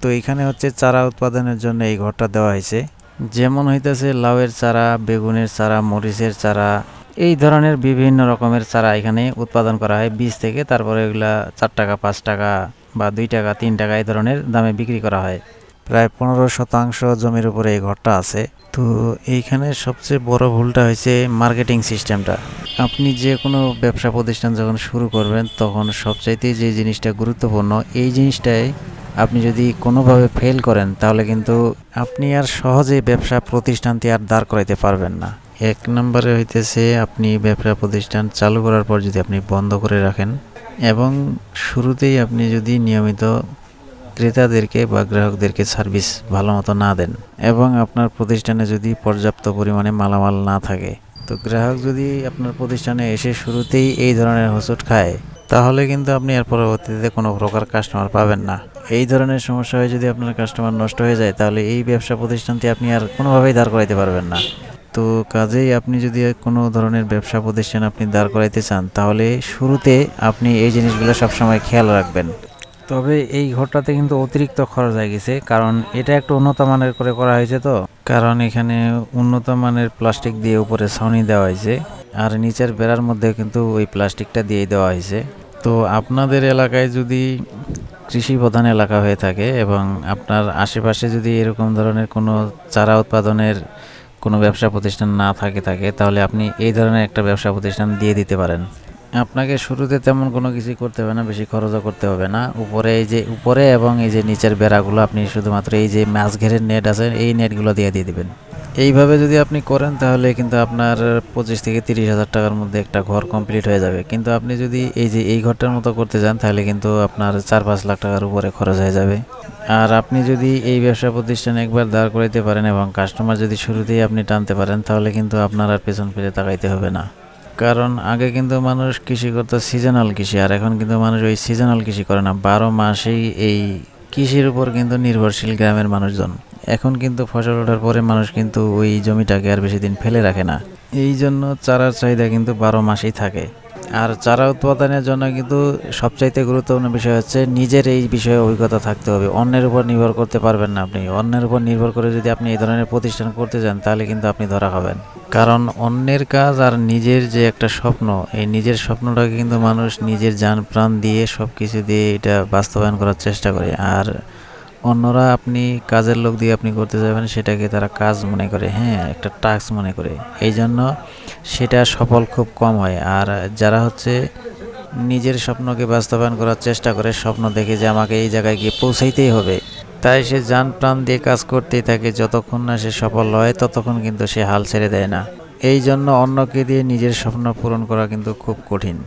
তো এখানে হচ্ছে চারা উৎপাদনের জন্য এই ঘরটা দেওয়া হয়েছে। যেমন হইতেছে লাউয়ের চারা, বেগুনের চারা, মরিচের চারা, এই ধরনের বিভিন্ন রকমের চারা এখানে উৎপাদন করা হয়। বীজ থেকে তারপরে এগুলা চার টাকা, পাঁচ টাকা বা দুই টাকা, তিন টাকা এই ধরনের দামে বিক্রি করা হয়। প্রায় পনেরো শতাংশ জমির উপরে এই ঘরটা আছে। তো এইখানে সবচেয়ে বড় ভুলটা হয়েছে মার্কেটিং সিস্টেমটা। আপনি যে কোনো ব্যবসা প্রতিষ্ঠান যখন শুরু করবেন, তখন সবচাইতে যে জিনিসটা গুরুত্বপূর্ণ, এই জিনিসটাই আপনি যদি কোনোভাবে ফেল করেন, তাহলে কিন্তু আপনি আর সহজে ব্যবসা প্রতিষ্ঠানটি আর দাঁড় করাইতে পারবেন না। এক নম্বরে হইতেছে, আপনি ব্যবসা প্রতিষ্ঠান চালু করার পর যদি আপনি বন্ধ করে রাখেন এবং শুরুতেই আপনি যদি নিয়মিত ক্রেতাদেরকে বা গ্রাহকদেরকে সার্ভিস ভালো মতো না দেন এবং আপনার প্রতিষ্ঠানে যদি পর্যাপ্ত পরিমাণে মালামাল না থাকে, তো গ্রাহক যদি আপনার প্রতিষ্ঠানে এসে শুরুতেই এই ধরনের হোঁচট খায়, তাহলে কিন্তু আপনি এর পরবর্তীতে কোনো প্রকার কাস্টমার পাবেন না। এই ধরনের সমস্যা হয়ে যদি আপনার কাস্টমার নষ্ট হয়ে যায় তাহলে এই ব্যবসা প্রতিষ্ঠানটি আপনি আর কোনোভাবেই দাঁড় করাইতে পারবেন না। তো কাজেই আপনি যদি কোনো ধরনের ব্যবসা প্রতিষ্ঠান আপনি দাঁড় করাইতে চান তাহলে শুরুতে আপনি এই জিনিসগুলো সবসময় খেয়াল রাখবেন। তবে এই ঘরটাতে কিন্তু অতিরিক্ত খরচ হয়ে গেছে কারণ এটা একটু উন্নত মানের করে করা হয়েছে তো। কারণ এখানে উন্নত মানের প্লাস্টিক দিয়ে উপরে ছাউনি দেওয়া হয়েছে আর নিচের বেড়ার মধ্যে কিন্তু ওই প্লাস্টিকটা দিয়ে দেওয়া হয়েছে। তো আপনাদের এলাকায় যদি কৃষি প্রধান এলাকা হয়ে থাকে এবং আপনার আশেপাশে যদি এরকম ধরনের কোনো চারা উৎপাদনের কোনো ব্যবসা প্রতিষ্ঠান না থাকে থাকে, তাহলে আপনি এই ধরনের একটা ব্যবসা প্রতিষ্ঠান দিয়ে দিতে পারেন। আপনাকে শুরুতে তেমন কোনো কিছু করতে হবে না, বেশি খরচও করতে হবে না। উপরে এই যে, উপরে এবং এই যে নিচের বেড়াগুলো আপনি শুধুমাত্র এই যে মাছ ঘেরের নেট আছে, এই নেটগুলো দিয়ে দিয়ে দিবেন। এইভাবে যদি আপনি করেন, তাহলে কিন্তু আপনার পঁচিশ থেকে তিরিশ হাজার টাকার মধ্যে একটা ঘর কমপ্লিট হয়ে যাবে। কিন্তু আপনি যদি এই যে, এই ঘরটার মতো করতে যান, তাহলে কিন্তু আপনার চার পাঁচ লাখ টাকার উপরে খরচ হয়ে যাবে। আর আপনি যদি এই ব্যবসা প্রতিষ্ঠান একবার দাঁড় করাইতে পারেন এবং কাস্টমার যদি শুরুতেই আপনি টানতে পারেন, তাহলে কিন্তু আপনার আর পেছন ফিরে তাকাইতে হবে না। কারণ আগে কিন্তু মানুষ কৃষি করতো সিজনাল কৃষি, আর এখন কিন্তু মানুষ ওই সিজনাল কৃষি করে না। বারো মাসেই এই কৃষির উপর কিন্তু নির্ভরশীল গ্রামের মানুষজন। এখন কিন্তু ফসল ওঠার পরে মানুষ কিন্তু ওই জমিটাকে আর বেশি দিন ফেলে রাখে না। এই জন্য চারার চাহিদা কিন্তু বারো মাসেই থাকে। আর চারা উৎপাদনের জন্য কিন্তু সবচাইতে গুরুত্বপূর্ণ বিষয় হচ্ছে নিজের এই বিষয়ে অভিজ্ঞতা থাকতে হবে। অন্যের উপর নির্ভর করতে পারবেন না আপনি। অন্যের উপর নির্ভর করে যদি আপনি এই ধরনের প্রতিষ্ঠান করতে যান, তাহলে কিন্তু আপনি ধরা হবেন কারণ অন্যের কাজ আর নিজের যে একটা স্বপ্ন, এই নিজের স্বপ্নটাকে কিন্তু মানুষ নিজের যান প্রাণ দিয়ে সব কিছু দিয়ে এটা বাস্তবায়ন করার চেষ্টা করে। আর অন্যরা আপনি কাজের লোক দিয়ে আপনি করতে যাবেন, সেটাকে তারা কাজ মনে করে হ্যাঁ একটা টাস্ক মনে করে। এই জন্য সেটা সফল খুব কম হয়। আর যারা হচ্ছে নিজের স্বপ্নকে বাস্তবায়ন করার চেষ্টা করে, স্বপ্ন দেখে যে আমাকে এই জায়গায় গিয়ে পৌঁছাইতেই হবে, তাই সে যান প্রাণ দিয়ে কাজ করতেই থাকে। যতক্ষণ না সে সফল হয়, ততক্ষণ কিন্তু সে হাল ছেড়ে দেয় না। এই জন্য অন্যকে দিয়ে নিজের স্বপ্ন পূরণ করা কিন্তু খুব কঠিন।